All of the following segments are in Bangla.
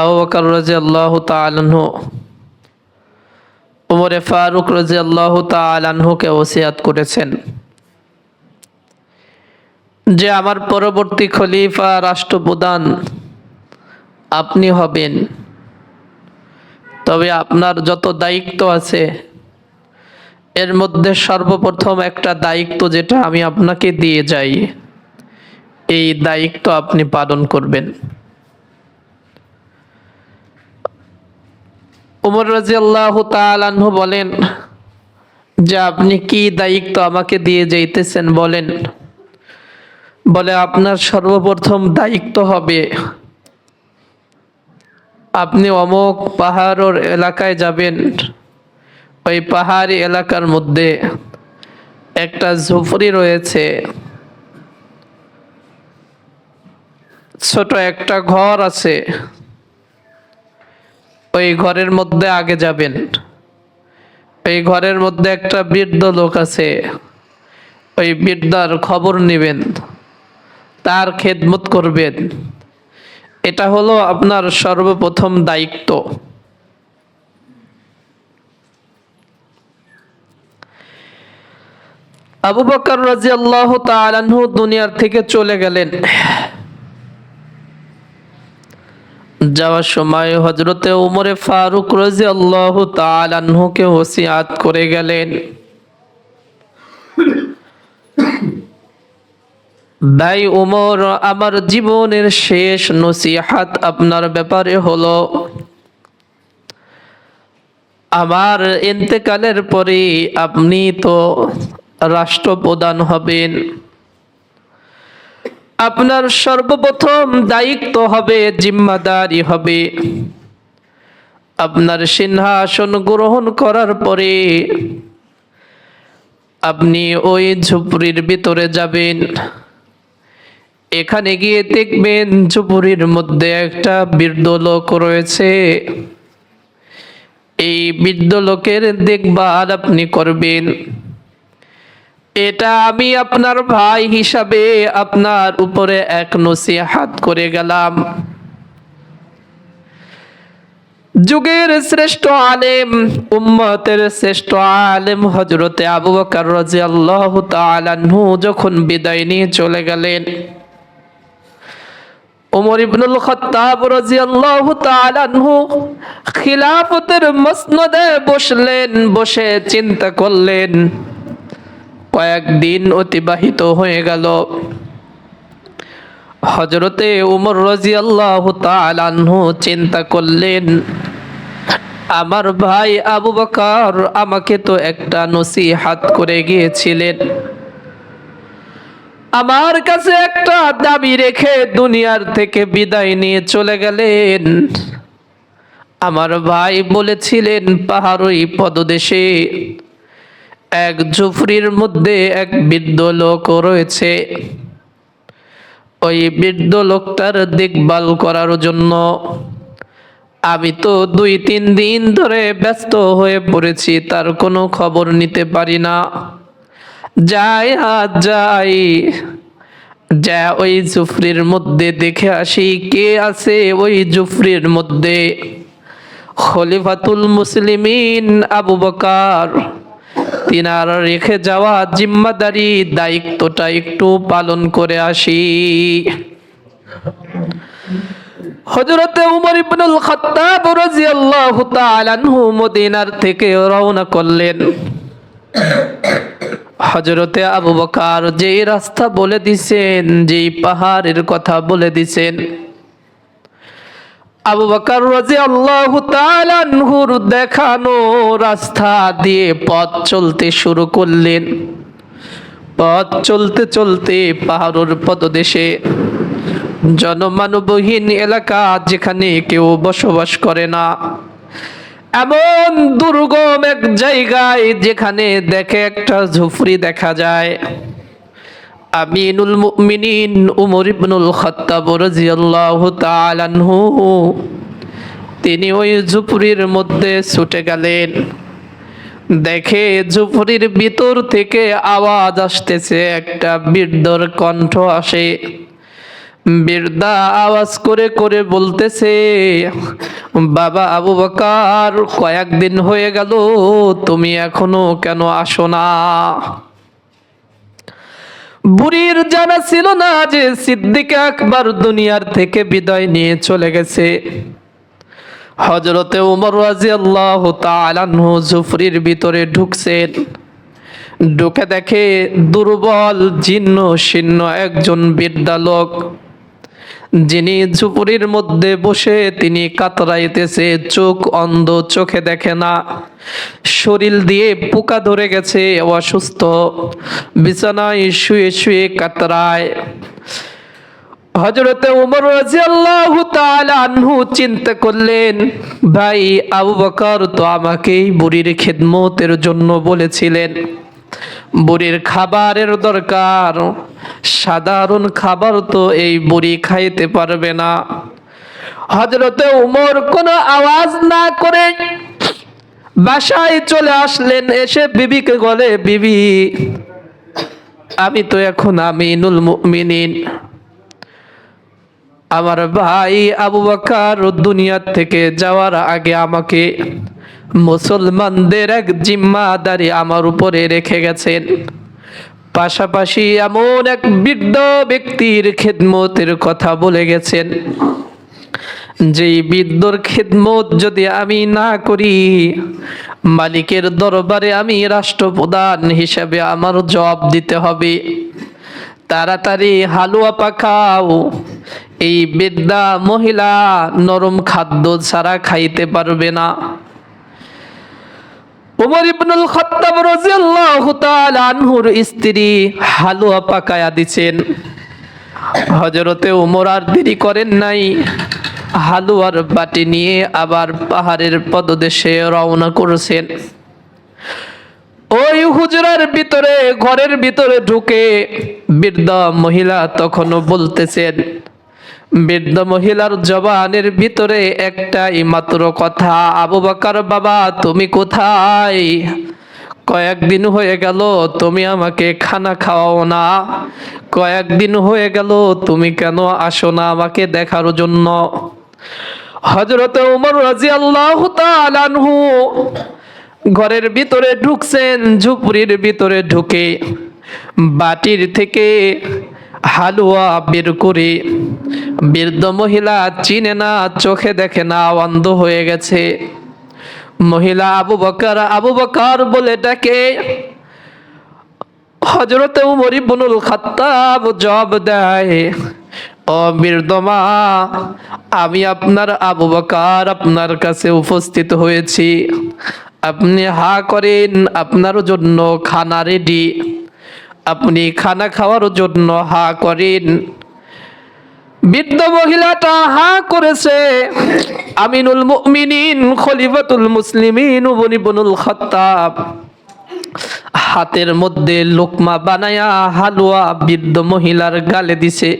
আবু বকর রাজি আল্লাহ তালাহ উমরে ফারুক রাজি আল্লাহ তালাহকে ওসিয়াত করেছেন যে আমার পরবর্তী খলিফা, রাষ্ট্রপ্রধান আপনি হবেন। তবে আপনার যত দায়িত্ব আছে, এর মধ্যে সর্বপ্রথম একটা দায়িত্ব যেটা আমি আপনাকে দিয়ে যাই, এই দায়িত্ব আপনি পালন করবেন। উমর রাজি আল্লাহ তালাহ বলেন, যে আপনি কি দায়িত্ব আমাকে দিয়ে যাইতেছেন বলেন? বলে, আপনার সর্বপ্রথম দায়িত্ব হবে আপনি অমুক পাহাড়ের এলাকায় যাবেন। ওই পাহাড়ি এলাকার মধ্যে একটা ঝুপড়ি রয়েছে। ছোট একটা ঘর আছে। ওই ঘরের মধ্যে আগে যাবেন। ওই ঘরের মধ্যে একটা বৃদ্ধ লোক আছে। ওই বৃদ্ধার খবর নেবেন। তার খেদমত করবেন। এটা হলো আপনার সর্বপ্রথম দায়িত্ব। আবু বকর রাজি আল্লাহ দুনিয়ার থেকে চলে গেলেন। যাওয়ার সময় হজরতে উমরে ফারুক রাজি আল্লাহ তালানহুকে ওসিয়াত করে গেলেন। ভাই উমর আমার জীবনের শেষ নসিহাত আপনার ব্যাপারে হলো, আমার ইন্তেকালের পরে আপনি তো রাষ্ট্রপ্রধান হবেন। আপনার সর্বপ্রথম দায়িত্ব হবে, জিম্মাদারি হবে। আপনার সিংহাসন গ্রহণ করার পরে আপনি ওই ঝুপড়ির ভিতরে যাবেন। এখানে গিয়ে দেখবেন ঝুপড়ির মধ্যে একটা বৃদ্ধ লোক রয়েছে। এই বৃদ্ধ লোকের দেখভাল আপনি করবেন। এটা আমি আপনার ভাই হিসাবে আপনার উপরে এক নসিহাত করে গেলাম। যুগের শ্রেষ্ঠ আলেম, উম্মতের শ্রেষ্ঠ আলেম হজরতে আবু বকর রাদিয়াল্লাহু তাআলা যখন বিদায় নিয়ে চলে গেলেন ওমর ইবনুল খাত্তাব রাদিয়াল্লাহু তাআলা আনহু খিলাফতের মসনদে বসলেন, বসে চিন্তা করলেন কয়েকদিন অতিবাহিত হয়ে গেল। হজরতে উমর রাদিয়াল্লাহু তাআলা আনহু চিন্তা করলেন, আমার ভাই আবু বকর আমাকে তো একটা নসিহাত করে গিয়েছিলেন। আমার কাছে একটা দাবি রেখে দুনিয়ার থেকে বিদায় নিয়ে চলে গেলেন। আমার ভাই বলেছিলেন, পাহাড়ই পদদেশে এক ঝুফরির মধ্যে এক বৃদ্ধ লোক রয়েছে। ওই বৃদ্ধ লোকটার দেখভাল করার জন্য আমি তো দুই তিন দিন ধরে ব্যস্ত হয়ে পড়েছি, তার কোনো খবর নিতে পারি না। যাই হাত যাই, যা ওই জুফরির মধ্যে দেখে আসি, কে আছে ওই জুফরির মধ্যে? খলিফাতুল মুসলিমিন আবু বকার। তিনার রেখে যাওয়া জিম্মাদারি দায়িত্বটা একটু পালন করে আসি। হযরতে উমর ইবনুল খাত্তাব রাদিয়াল্লাহু তাআলা আনহু মদিনার থেকে রওনা করলেন। হজরতে আবু বকার যেই রাস্তা বলে দিছেন, যেই পাহাড়ের কথা বলে দিছেন আবু বকর রাজি দেখানো রাস্তা দিয়ে পথ চলতে শুরু করলেন। পথ চলতে চলতে পাহাড়ের পদদেশে জনমানবহীন এলাকা যেখানে কেউ বসবাস করে না। এমন দুর্গম এক জায়গায় যেখানে দেখে একটা ঝুপড়ি দেখা যায়। আমিনুল মুমিনিন উমর ইবনুল খাত্তাব রাদিয়াল্লাহু তাআলা আনহু। তিনি ওই ঝুপড়ির মধ্যে ছুটে গেলেন। দেখে ঝুপড়ির ভিতর থেকে আওয়াজ আসতেছে, একটা বৃদ্ধর কণ্ঠ আসে। বৃদ্ধা আওয়াজ করে করে বলতেছে, বাবা আবু বকার, কয়েকদিন হয়ে গেল, তুমি এখনও কেন আসো না? বুড়ির জানা ছিল না যে সিদ্দিক আকবর দুনিয়ার থেকে বিদায় নিয়ে চলে গেছে। হজরতে উমর রাজি আল্লাহ তালানহু জুফরির ভিতরে ঢুকছেন। ঢুকে দেখে দুর্বল, জীর্ণ, শীর্ণ একজন বৃদ্ধা লোক যিনি ঝুপুরির মধ্যে বসে, তিনি কাতরাইতেছে, চোখ অন্ধ, চোখে দেখে না। শরীর দিয়ে পোকা ধরে গেছে অসুস্থ। বিছানায় শুয়ে শুয়ে কাতরায়। হজরতে উমর রাজিয়াল্লাহু তাআলা আনহু চিন্তা করলেন, ভাই আবু বকর তো আমাকেই বুড়ির খেদমতের জন্য বলেছিলেন। বুড়ির খাবারের দরকার। সাধারণ খাবার তো এই বুড়ি খাইতে পারবে না। হজরতে উমর কোনো আওয়াজ না করে বাসায় চলে আসলেন, এসে বিবিকে বলে, বিবি, আমি তো এখন আমিনুল মুমিনিন। আমার ভাই আবু বকর দুনিয়ার থেকে যাওয়ার আগে আমাকে মুসলমানদের এক জিম্মাদারি আমার উপরে রেখে গেছেন। পাশাপাশি এমন এক বৃদ্ধ ব্যক্তির খেদমতের কথা বলে গেছেন। যেই বৃদ্ধর খেদমত যদি আমি না করি, মালিকের দরবারে আমি রাষ্ট্রপ্রধান হিসাবে আমার জবাব দিতে হবে। তাড়াতাড়ি হালুয়া পাখাও এই বৃদ্ধা মহিলা নরম খাদ্য ছাড়া খাইতে পারবে না। উমর ইবনুল খাত্তাব রাদিয়াল্লাহু তাআলা আনহুর স্ত্রী হালুয়া পাকায়া দিছেন। হযরতে উমর আর দেরি করেন নাই। হালুয়ার বাটি নিয়ে আবার পাহাড়ের পদদেশে রওনা করেছেন। ওই হুজরার ভিতরে, ঘরের ভিতরে ঢুকে বৃদ্ধ মহিলা তখনও বলতেছেন বৃদ্ধ মহিলার জবানের ভিতরে একটাই মাত্র কথা, আবু বাকার বাবা, তুমি কোথায়? কয়েকদিন হয়ে গেল, তুমি আমাকে খানা খাওয়াও না। কয়েকদিন হয়ে গেল, তুমি কেন আসো না আমাকে দেখার জন্য? হজরত উমর রাজি আল্লাহ তালানহু ঘরের ভিতরে ঢুকছেন, ঝুপড়ির ভিতরে ঢুকে বাটির থেকে হালুয়া বের করে বৃদ্ধ মহিলা চিনে না, চোখে দেখে না, অন্ধ হয়ে গেছে। মহিলা আবু বকর আবু বকর বলে ডাকে হজরত উমর ইবনুল খাত্তাব জব দেয়, ও বীরদমা আমি আপনার আবু বকর আপনার কাছে উপস্থিত হয়েছি। আপনি হা করেন, আপনার জন্য খানা রেডি আপনি খানা খাওয়ার জন্য হা করেন। বৃদ্ধ মহিলাটা হা করেছে। আমিনুল মুমিনিন, খলিফাতুল মুসলিমিন বনিবনুল খাত্তাব। হাতের মধ্যে লোকমা বানায়া হালুয়া বৃদ্ধ মহিলার গালে দিছে।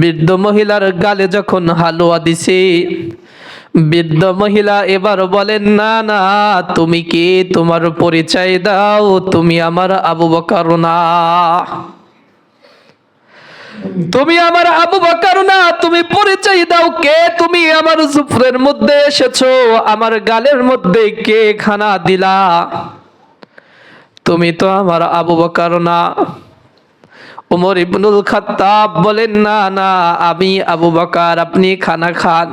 বৃদ্ধ মহিলার গালে যখন হালুয়া দিছে, বৃদ্ধ মহিলা এবার বলেন, না না, তুমি কে তোমার পরিচয় দাও? তুমি আমার আবু বকর না। তুমি আমার আবু বকর না, তুমি পরিচয় দাও কে? তুমি আমার জুফরের মধ্যে এসেছ, আমার গালের মধ্যে কে খানা দিলা? তুমি তো আমার আবু বকর না। উমর ইবনুল খাত্তাব বলেন, না না, আমি আবু বকর, আপনি খানা খান।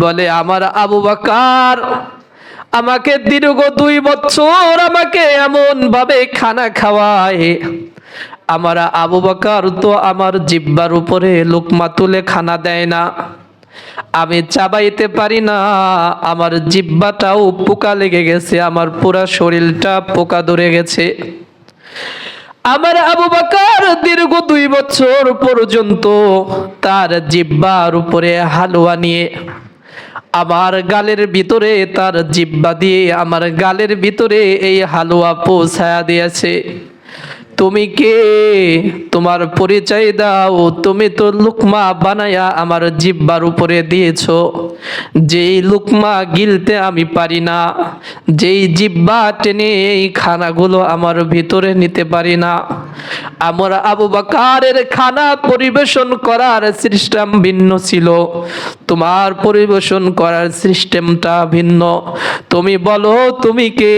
বলে, আমার আবু বকর, আমাকে দীর্ঘ দুই বছর আমাকে এমন ভাবে খানা খাওয়ায়। আমার আবু বকর তো আমার জিব্বার উপরে লোকমা তুলে খানা দেয় না। আমি চাবাইতে পারি না, আমার জিব্বাটাও পোকা লেগে গেছে, আমার পুরা শরীরটা পোকা ধরে গেছে। আমার আবু বাকার দীর্ঘ দুই বছর পর্যন্ত তার জিব্বার উপরে হালুয়া নিয়ে, আমার গালের ভিতরে তার জিব্বা দিয়ে, আমার গালের ভিতরে এই হালুয়া পৌঁছায়া দিয়েছে। তুমি কে? তোমার পরিচয় দাও। তুমি তো লুকমা বানায়া আমার জিব্বার উপরে দিয়েছ। যেই লুকমা গিলতে আমি পারি না, যেই জিব্বা টেনে এই খানাগুলো আমার ভিতরে নিতে পারি না। আমার আবু বাকারের খানা পরিবেশন করার সিস্টেম ভিন্ন ছিল। তোমার পরিবেশন করার সিস্টেমটা ভিন্ন। তুমি বলো, তুমি কে?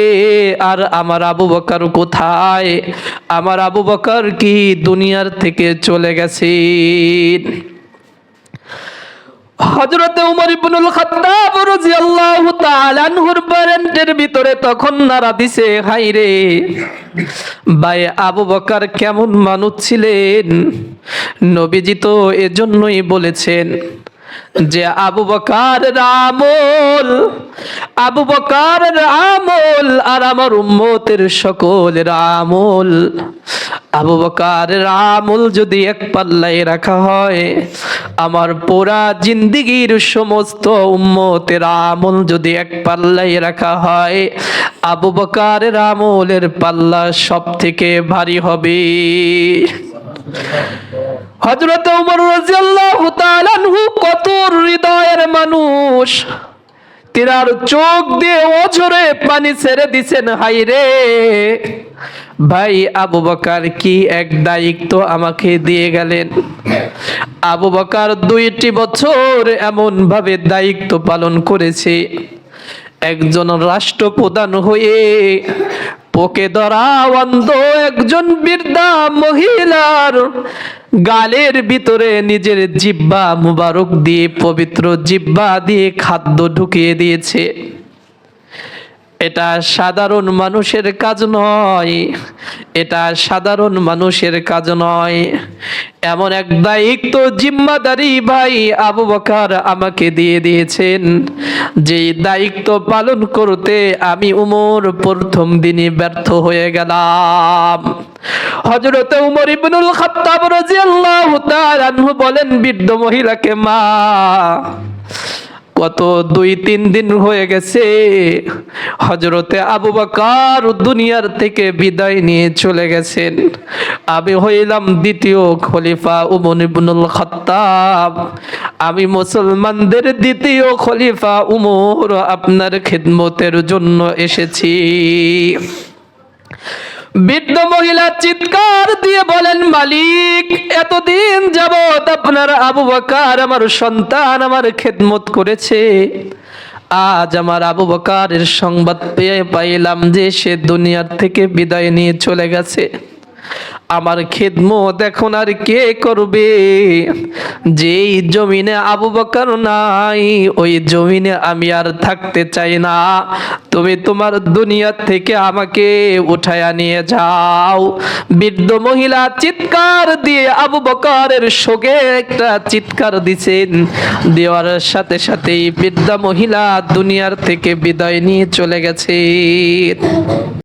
আর আমার আবু বকর কোথায়? আমার আবু বকর কি দুনিয়ার থেকে চলে গেছে? উমর ইবনুল খাত্তাব রাদিয়াল্লাহু তাআলা আনহুর বারেন্টের ভিতরে তখন নারা দিছে হাই রে, ভাই আবু বকর কেমন মানুষ ছিলেন? নবীজি তো এজন্যই বলেছেন যে আবু বকার আমল, আবু বকার আমল আর আমার উম্মতের সকলের আমল। আবু বকার আমল যদি এক পাল্লায় রাখা হয়, আমার পুরা জিন্দিগির সমস্ত উম্মতের আমল যদি এক পাল্লায় রাখা হয়, আবু বকারের আমলের পাল্লা সব থেকে ভারী হবে। হযরত ওমর রাদিয়াল্লাহু তাআলা কত হৃদয়ের মানুষ। তিনার চোখ দিয়ে অঝরে পানি ছেড়ে দিছেন হাই রে। ভাই, আবু বকার কি এক দায়িত্ব আমাকে দিয়ে গেলেন? আবু বকার দুইটি বছর এমন ভাবে দায়িত্ব পালন করেছে। একজন রাষ্ট্রপ্রধান হয়ে পোকে ধরা অন্ধ একজন বৃদ্ধা মহিলার গালের ভিতরে নিজের জিব্বা মুবারক দিয়ে, পবিত্র জিব্বা দিয়ে খাদ্য ঢুকিয়ে দিয়েছে। এটা সাধারণ মানুষের কাজ নয়। এটা সাধারণ মানুষের কাজ নয়। এমন এক দায়িত্ব জিম্মাদারি ভাই আবু বকার আমাকে দিয়ে দিয়েছেন। যে দায়িত্ব পালন করতে আমি উমর প্রথম দিনে ব্যর্থ হয়ে গেলাম। হজরতে উমর ইবনুল খাত্তাব রাদিয়াল্লাহু তাআলা বলেন, বৃদ্ধ মহিলাকে মা কত দুই, তিন দিন হয়ে গেছে। হজরতে আবু বাকার দুনিয়ার থেকে বিদায় নিয়ে চলে গেছেন। আমি হইলাম দ্বিতীয় খলিফা উমর ইবনুল খাত্তাব। আমি মুসলমানদের দ্বিতীয় খলিফা উমর। আপনার খিদমতের জন্য এসেছি। বৃদ্ধ মহিলা চিৎকার দিয়ে বলেন, মালিক, এতদিন যাবৎ আপনার আবু বাকার আমার সন্তান আমার খেদমত করেছে। আজ আমার আবু বাকারের সংবাদ পেয়ে পাইলাম যে সে দুনিয়ার থেকে বিদায় নিয়ে চলে গেছে। আমার খেদমত এখন আর কে করবে? যেই জমিনে আবু বকর নাই, ওই জমিনে আমি আর থাকতে চাই না। তুমি তোমার দুনিয়া থেকে আমাকে উঠায়া নিয়ে যাও। বৃদ্ধ মহিলা চিৎকার দিয়ে আবু বকরের শোকে একটা চিৎকার দিছেন। দেওয়ার সাথে সাথেই বৃদ্ধা মহিলা দুনিয়ার থেকে বিদায় নিয়ে চলে গেছে।